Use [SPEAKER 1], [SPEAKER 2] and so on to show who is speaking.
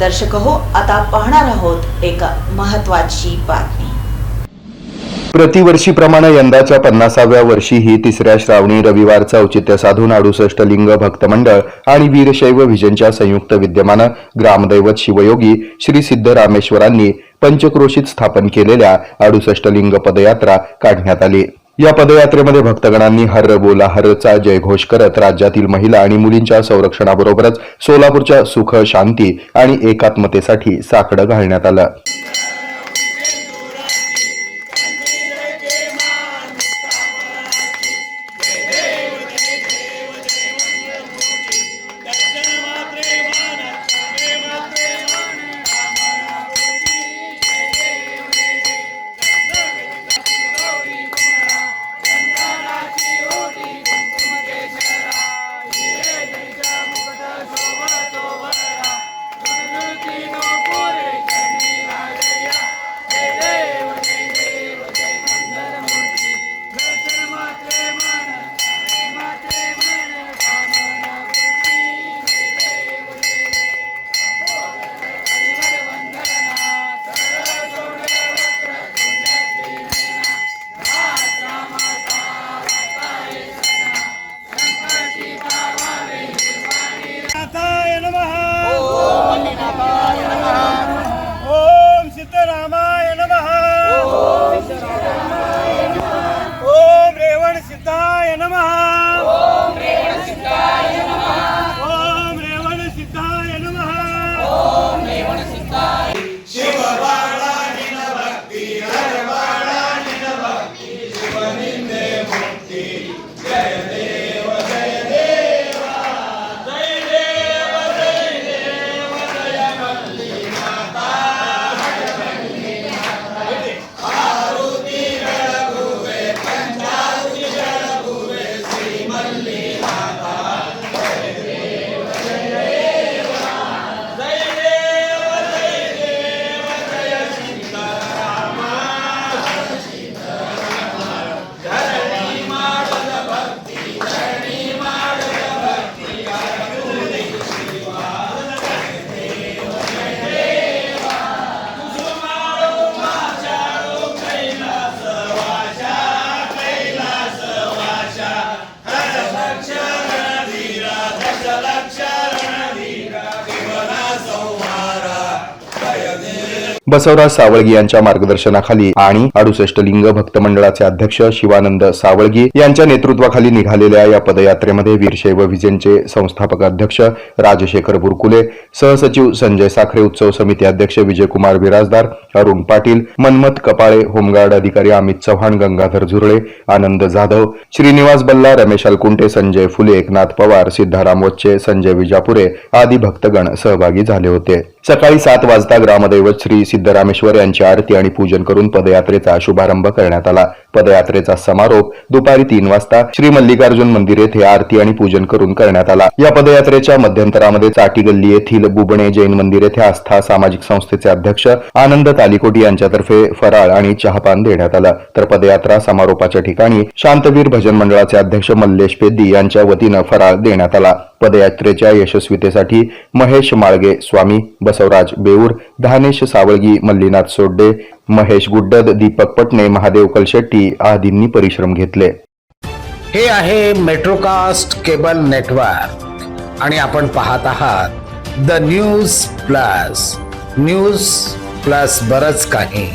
[SPEAKER 1] दर्शक हो आता पाहणार आहोत एक महत्वाची बातमी.
[SPEAKER 2] प्रतिवर्षीप्रमाणे यंदाच्या पन्नासाव्या वर्षीही तिसऱ्या श्रावणी रविवारचं औचित्य साधून अडुसष्ट लिंग भक्त मंडळ आणि वीरशैव विजनच्या संयुक्त विद्यमानं ग्रामदैवत शिवयोगी श्री सिद्धरामेश्वरांनी पंचक्रोशीत स्थापन केलेल्या अडुसष्ट लिंग पदयात्रा काढण्यात आली. या पदयात्रेमध्ये भक्तगणांनी हर बोला हरचा जयघोष करत राज्यातील महिला आणि मुलींच्या संरक्षणाबरोबरच सोलापूरच्या सुख शांती आणि एकात्मतेसाठी साकडं घालण्यात आलं. बसवराज सावळगी यांच्या मार्गदर्शनाखाली आणि अडुसष्ट लिंग भक्त मंडळाचे अध्यक्ष शिवानंद सावळगी यांच्या नेतृत्वाखाली निघालेल्या या पदयात्रेमध्ये वीरशैव विजेंचे संस्थापक अध्यक्ष राजशेखर बुरकुले सहसचिव संजय साखरे उत्सव समिती अध्यक्ष विजयकुमार बिराजदार अरुण पाटील मनमत कपाळे होमगार्ड अधिकारी अमित चव्हाण गंगाधर झुरळे आनंद जाधव श्रीनिवास बल्ला रमेश अलकुंटे संजय फुले एकनाथ पवार सिद्धाराम वच्चे संजय विजापुरे आदी भक्तगण सहभागी झाले होते. सकाळी सात वाजता ग्रामदैवत श्री सिद्धरामेश्वर यांची आरती आणि पूजन करून पदयात्रेचा शुभारंभ करण्यात आला. पदयात्रेचा समारोप दुपारी तीन वाजता श्री मल्लिकार्जुन मंदिर येथे आरती आणि पूजन करून करण्यात आला. या पदयात्रेच्या मध्यंतरामध्ये चाटी गल्ली येथील बुबणे जैन मंदिर येथे आस्था सामाजिक संस्थेचे अध्यक्ष आनंद तालिकोटी यांच्यातर्फे फराळ आणि चहापान देण्यात आला. तर पदयात्रा समारोपाच्या ठिकाणी शांतवीर भजन मंडळाचे अध्यक्ष मल्लेश पेद्दी यांच्या वतीनं फराळ देण्यात आला. पदयात्रेच्या यशस्वीतेसाठी महेश माळगे स्वामी बसवराज बेऊर धानेश सावळगी मल्लीनाथ सोड्डे महेश गुड्डद दीपक पटणे महादेव कलशेट्टी आदींनी परिश्रम घेतले.
[SPEAKER 3] हे आहे मेट्रोकास्ट केबल नेटवर्क आणि आपण पाहत आहात the news plus news plus बरच काही.